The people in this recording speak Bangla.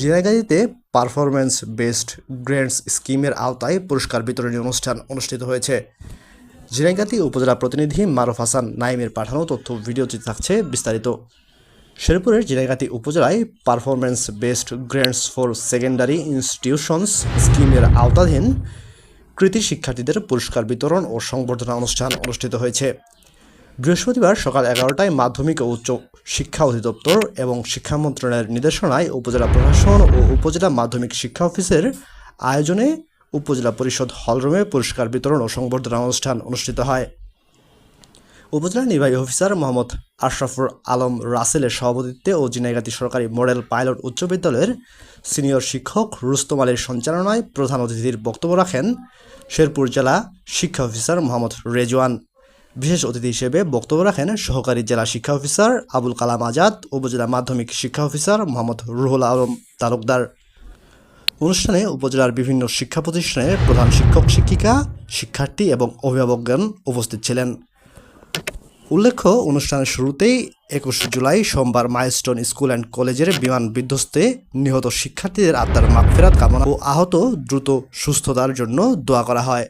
জিরাগাজীতে পারফরম্যান্স বেসড গ্র্যান্টস স্কিমের আওতায় পুরস্কার বিতরণী অনুষ্ঠান অনুষ্ঠিত হয়েছে। জিরাগাতি উপজেলা প্রতিনিধি মারুফ হাসান নাইমের পাঠানো তথ্য ভিডিওতে থাকছে বিস্তারিত। শেরপুরের জিরাগাতি উপজেলায় performance based grants for secondary institutions স্কিমের আওতাধীন কৃতি শিক্ষার্থীদের পুরস্কার বিতরণ ও সংবর্ধনা অনুষ্ঠান অনুষ্ঠিত হয়েছে। বৃহস্পতিবার সকাল এগারোটায় মাধ্যমিক ও উচ্চ শিক্ষা অধিদপ্তর এবং শিক্ষা মন্ত্রণালয়ের নির্দেশনায় উপজেলা প্রশাসন ও উপজেলা মাধ্যমিক শিক্ষা অফিসের আয়োজনে উপজেলা পরিষদ হলরুমে পুরস্কার বিতরণ ও সংবর্ধনা অনুষ্ঠান অনুষ্ঠিত হয়। উপজেলা নির্বাহী অফিসার মোহাম্মদ আশরাফুর আলম রাসেলের সভাপতিত্বে ও জিনাইগাতি সরকারি মডেল পাইলট উচ্চ বিদ্যালয়ের সিনিয়র শিক্ষক রুস্তম আলীর সঞ্চালনায় প্রধান অতিথির বক্তব্য রাখেন শেরপুর জেলা শিক্ষা অফিসার মোহাম্মদ রেজওয়ান। বিশেষ অতিথি হিসেবে বক্তব্য রাখেন সহকারী জেলা শিক্ষা অফিসার আবুল কালাম আজাদ, উপজেলা মাধ্যমিক শিক্ষা অফিসার মোহাম্মদ রুহুল আলম তালুকদার। অনুষ্ঠানে উপজেলার বিভিন্ন শিক্ষা প্রতিষ্ঠানের প্রধান শিক্ষক, শিক্ষিকা, শিক্ষার্থী এবং অভিভাবকগণ উপস্থিত ছিলেন। উল্লেখ্য, অনুষ্ঠানের শুরুতেই একুশ জুলাই সোমবার মাইলস্টোন স্কুল অ্যান্ড কলেজের বিমান বিধ্বস্তে নিহত শিক্ষার্থীদের আত্মার মাগফেরাত কামনা ও আহত দ্রুত সুস্থতার জন্য দোয়া করা হয়।